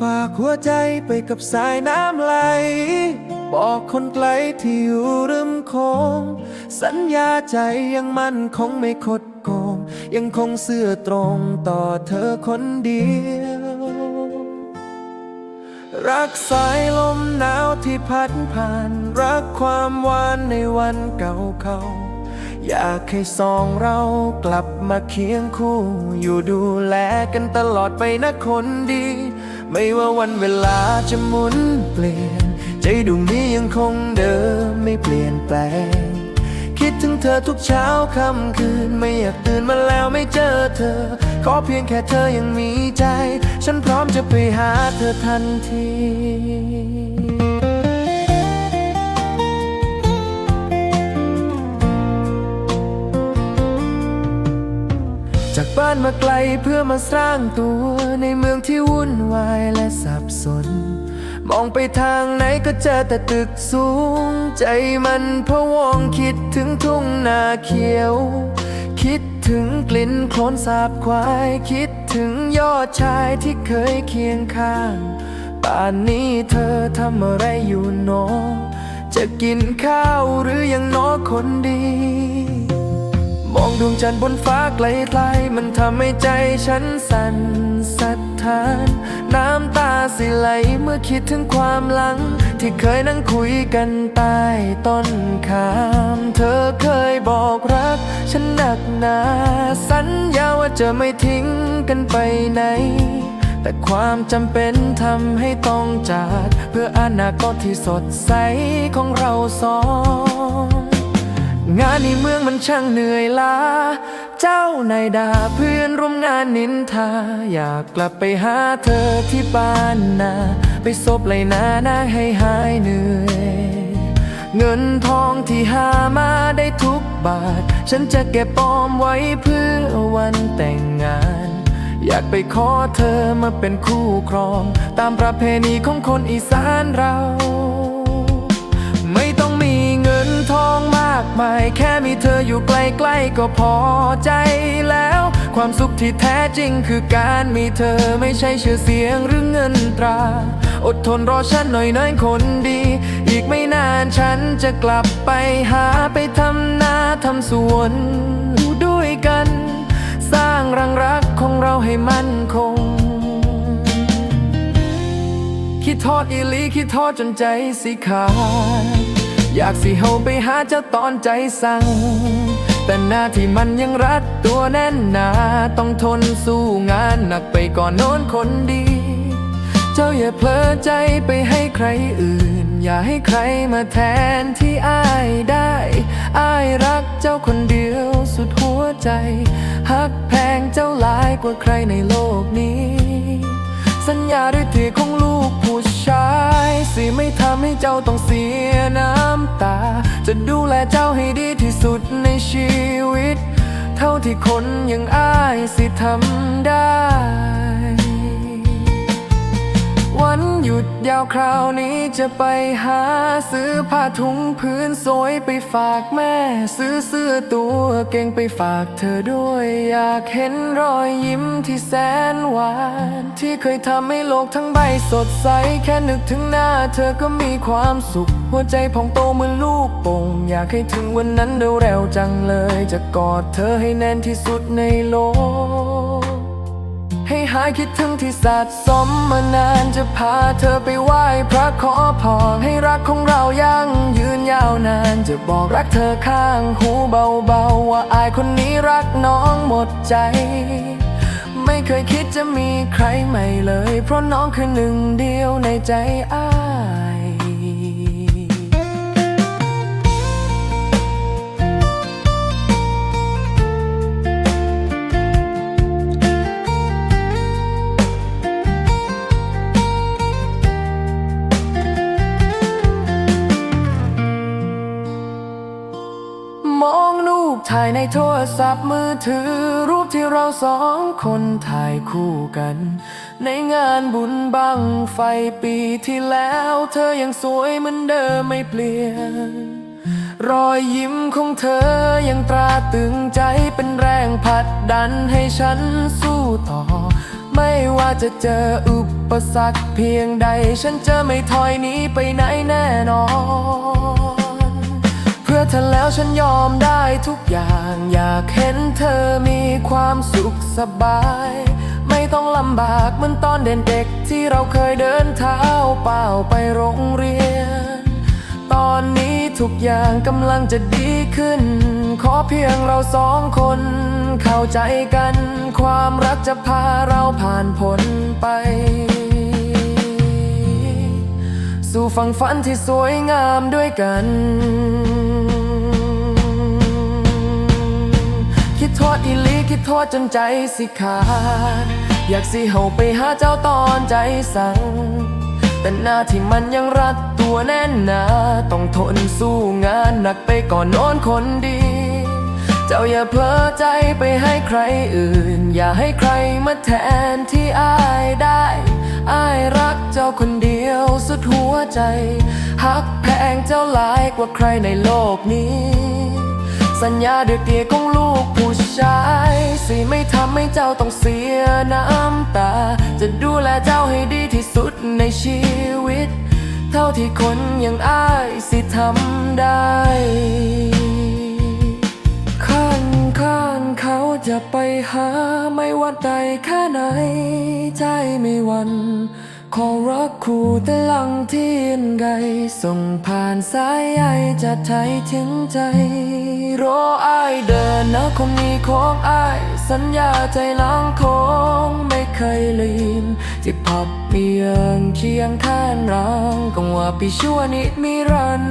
ฝากหัวใจไปกับสายน้ำไหล บอกคนไกลที่อยู่ริมโขงสัญญาใจยังมั่นคงไม่คดโกง ยังคงเสื่อตรงต่อเธอคนเดียว รักสายลมหนาวที่พัดผ่าน รักความหวานในวันเก่าเขาอยากให้สองเรากลับมาเคียงคู่ อยู่ดูแลกันตลอดไปนะคนดี ไม่ว่าวันเวลาจะหมุนเปลี่ยน ใจดวงนี้ยังคงเดิมไม่เปลี่ยนแปลง คิดถึงเธอทุกเช้าค่ำคืน ไม่อยากตื่นมาแล้วไม่เจอเธอ ขอเพียงแค่เธอยังมีใจ ฉันพร้อมจะไปหาเธอทันที จากบ้านมาไกลเพื่อมาสร้างตัวในเมืองที่วุ่นวายและสับสน มองไปทางไหนก็เจอแต่ตึกสูง ใจมันพะวงคิดถึงทุ่งนาเขียว คิดถึงกลิ่นโคลนสาบควาย คิดถึงยอดชายที่เคยเคียงข้างป่านนี้เธอทำอะไรอยู่หนอ จะกินข้าวหรือยังนอคนดี ดวงจันทร์บนฟ้าไกลๆมันทำให้ใจฉันสั่นสะท้าน น้ำตาสิไหลเมื่อคิดถึงความหลัง ที่เคยนั่งคุยกันใต้ต้นขาม เธอเคยบอกรัก ฉันหนักหนา สัญญาว่าจะไม่ทิ้งกันไปไหน แต่ความจำเป็นทำให้ต้องจาก เพื่ออนาคตที่สดใสของเราสอง งานในเมืองมันช่างเหนื่อยล้า เจ้านายด่าเพื่อนร่วมงานนินทา อยากกลับไปหาเธอที่บ้านนา ไปซบไหลนานาให้หายเหนื่อย เงินทองที่หามาได้ทุกบาท ฉันจะเก็บปอมไว้เพื่อวันแต่งงาน อยากไปขอเธอมาเป็นคู่ครอง ตามประเพณีของคนอีสานเรา มากมายแค่มีเธออยู่ใกล้ๆก็พอใจแล้ว ความสุขที่แท้จริงคือการมีเธอไม่ใช่ชื่อเสียงหรือเงินตรา อดทนรอฉันหน่อยน้อยคนดี อีกไม่นานฉันจะกลับไปหาไปทำนาทำสวนด้วยกัน สร้างรังรักของเราให้มั่นคง คิดทอดอีลีคิดทอดจนใจสิขาด อยากสิเฮาไปหาเจ้าตอนใจสั่ง แต่หน้าที่มันยังรัดตัวแน่นหนา ต้องทนสู้งานหนักไปก่อนโน้นคนดี เจ้าอย่าเพลอใจไปให้ใครอื่น อย่าให้ใครมาแทนที่อ้ายได้อ้ายรักเจ้าคนเดียวสุดหัวใจฮักแพงเจ้าหลายกว่าใครในโลกนี้ สัญญาด้วยเทียของลูกผู้ชาย สิไม่ทำให้เจ้าต้องเสียน้ำ จะดูแลเจ้าให้ดีที่สุดในชีวิต เท่าที่คนอย่างอ้ายสิทำได้ วันหยุดยาวคราวนี้จะไปหาซื้อผ้าถุงพื้นสวยไปฝากแม่ ซื้อเสื้อตัวเก่งไปฝากเธอด้วย อยากเห็นรอยยิ้มที่แสนหวาน ที่เคยทำให้โลกทั้งใบสดใส แค่นึกถึงหน้าเธอก็มีความสุข หัวใจพองโตเหมือนลูกโป่งอยากให้ถึงวันนั้นเร็วๆจังเลย จะกอดเธอให้แน่นที่สุดในโลก ห้ายคิดถึงที่สะสมมานานจะพาเธอไปไหว้พระขอพรให้รักของเรายั่งยืนยาวนาน จะบอกรักเธอข้างหูเบาๆ ว่าอายคนนี้รักน้องหมดใจ ไม่เคยคิดจะมีใครใหม่เลย เพราะน้องคือหนึ่งเดียวในใจอ้าย ศัพท์มือถือ รูปที่เราสองคนถ่ายคู่กัน ในงานบุญบังไฟปีที่แล้ว เธอยังสวยเหมือนเดิมไม่เปลี่ยน รอยยิ้มของเธอยังตราตรึงใจเป็นแรงผลัดดันให้ฉันสู้ต่อ ไม่ว่าจะเจออุปสรรคเพียงใด ฉันจะไม่ถอยหนีไปไหนแน่นอน ธอแล้วฉันยอมได้ทุกอย่าง อยากเห็นเธอมีความสุขสบาย ไม่ต้องลำบากเหมือนตอนเด็กเด็กๆที่เราเคยเดินเท้าเปล่าไปโรงเรียน ตอนนี้ทุกอย่างกำลังจะดีขึ้น ขอเพียงเราสองคน เข้าใจกัน ความรักจะพาเราผ่านพ้นไป สู่ฝั่งฝันที่สวยงามด้วยกัน โทษอีลีคิดโทษจนใจสิขาด อยากสิเฮาไปหาเจ้าตอนใจสั่ง แต่หน้าที่มันยังรัดตัวแน่นหนา ต้องทนสู้งานหนักไปก่อนโน้นคนดี เจ้าอย่าเพลอใจไปให้ใครอื่น อย่าให้ใครมาแทนที่อายได้อายรักเจ้าคนเดียวสุดหัวใจ หักแพงเจ้าหลายกว่าใครในโลกนี้ สัญญาเดือดเดียของลูกผู้ชาย สิไม่ทำให้เจ้าต้องเสียน้ำตา จะดูแลเจ้าให้ดีที่สุดในชีวิต เท่าที่คนอย่างอ้ายสิทำได้ข้างข้างเขาจะไปหาไม่ว่าใดแค่ไหน ใจไม่วัน ขอรักคู่ตะลังเทียนไกส่งผ่านสายใยจะไทยถึงใจ รออายเดินนะคงมีของอาย สัญญาใจล้างคงไม่เคยลืมที่พับเพียงเคียงข้างเราก็ว่าปีชั่วนิดมีรัน